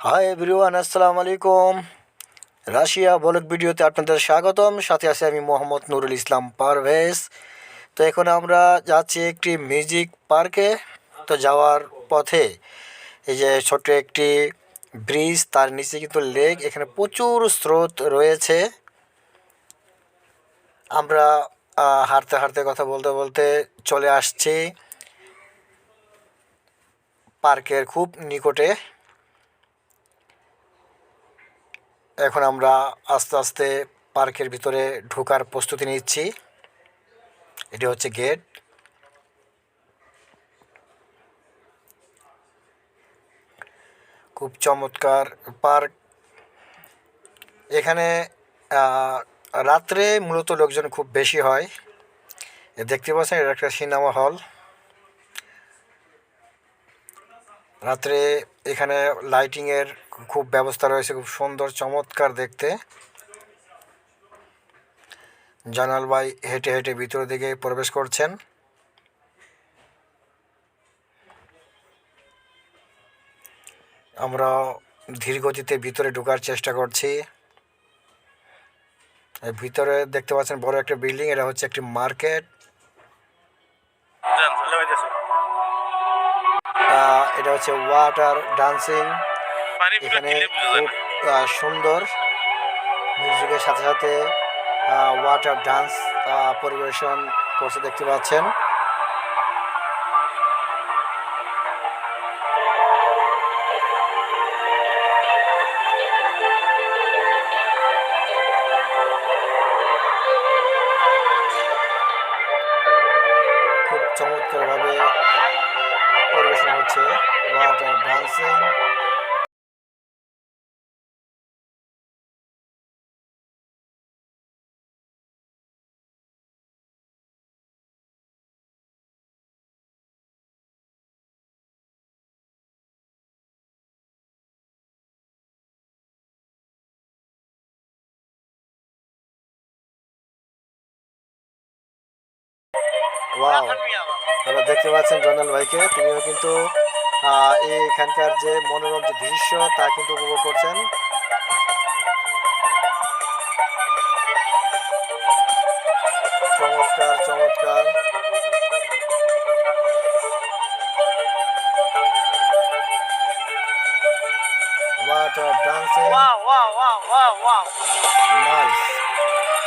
Hi everyone আসসালামু আলাইকুম Russia বলক ভিডিওতে আপনাদের স্বাগতম। সাথে আছে আমি মোহাম্মদ নুরুল ইসলাম পারভেজ। তো এখন আমরা যাচ্ছি একটি মিউজিক পার্কে। তো যাওয়ার পথে এই যে ছোট্ট একটি ব্রিজ, তার নিচে কিন্তু লেক, এখানে প্রচুর স্রোত রয়েছে। আমরা হাঁটতে হাঁটতে কথা বলতে বলতে চলে আসছি। পার্কের খুব নিকটে। এখন আমরা আস্তে আস্তে পার্কের ভিতরে ঢোকার প্রস্তুতি নিচ্ছি। এটি হচ্ছে গেট। খুব চমৎকার পার্ক। এখানে রাত্রে মূলত লোকজন খুব বেশি হয়। দেখতে পাচ্ছেন, এটা একটা সিনেমা হল। রাত্রে এখানে লাইটিংয়ের খুব ব্যবস্থা রয়েছে, খুব সুন্দর, চমৎকার দেখতে। জানাল ভাই হেঁটে হেঁটে ভিতর দিকে প্রবেশ করছেন। আমরা ধীর গতিতে ভিতরে ঢোকার চেষ্টা করছি। ভিতরে দেখতে পাচ্ছেন বড় একটা বিল্ডিং, এটা হচ্ছে একটি মার্কেট। এটা হচ্ছে ওয়াটার ডান্সিং এখানে খুব। সুন্দর। মিউজিকের সাথে সাথে ওয়াটার ডান্স পরিবেশন করছে দেখতে পাচ্ছেন। হচ্ছে ওয়াটার ডান্সিং ওয়াও আপনারা দেখতে পাচ্ছেন জনাল ভাইকে। তিনিও কিন্তু এখানকার যে মনোরম যে দৃশ্য তা কিন্তু উপভোগ করছেন। চমৎকার Wow, wow, wow, wow, wow. Looking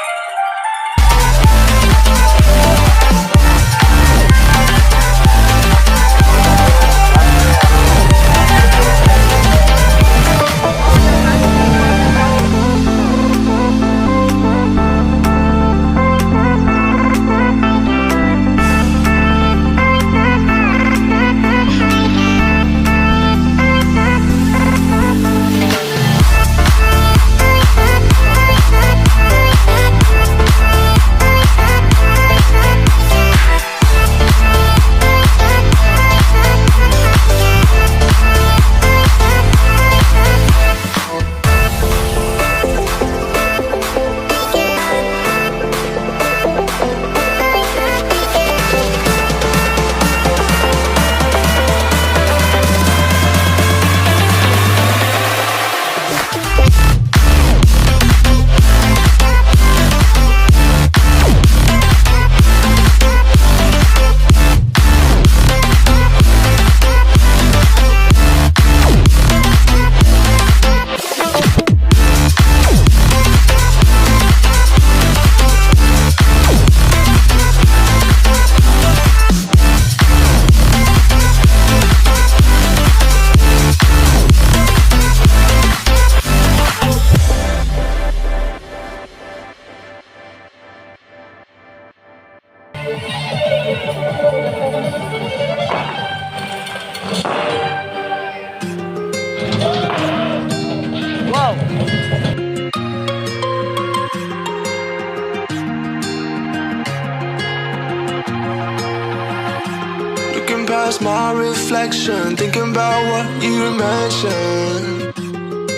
past my reflection, thinking about what you mentioned.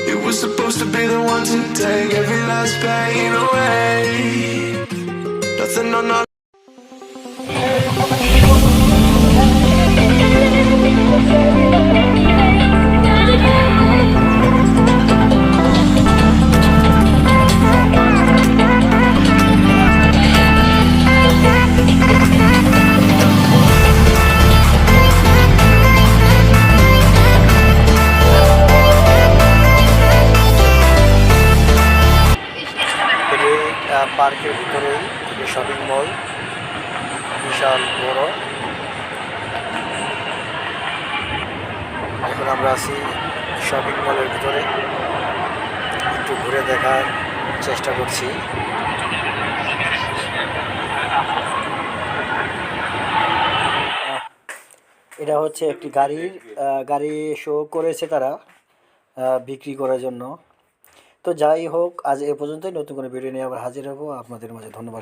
You were supposed to be the one to take every last pain away. Nothing on our পার্কের ভিতরেই শপিং মল বিশাল বড়। এখন আমরা আছি shopping মলের ভিতরে। একটু ঘুরে দেখার চেষ্টা করছি। এটা হচ্ছে একটি গাড়ির গাড়ি শো করেছে তারা বিক্রি করার জন্য। তো যাই হোক, আজ এ পর্যন্তই। নতুন কোনো ভিডিও নিয়ে আবার হাজির হব। আপনাদের মাঝে ধন্যবাদ।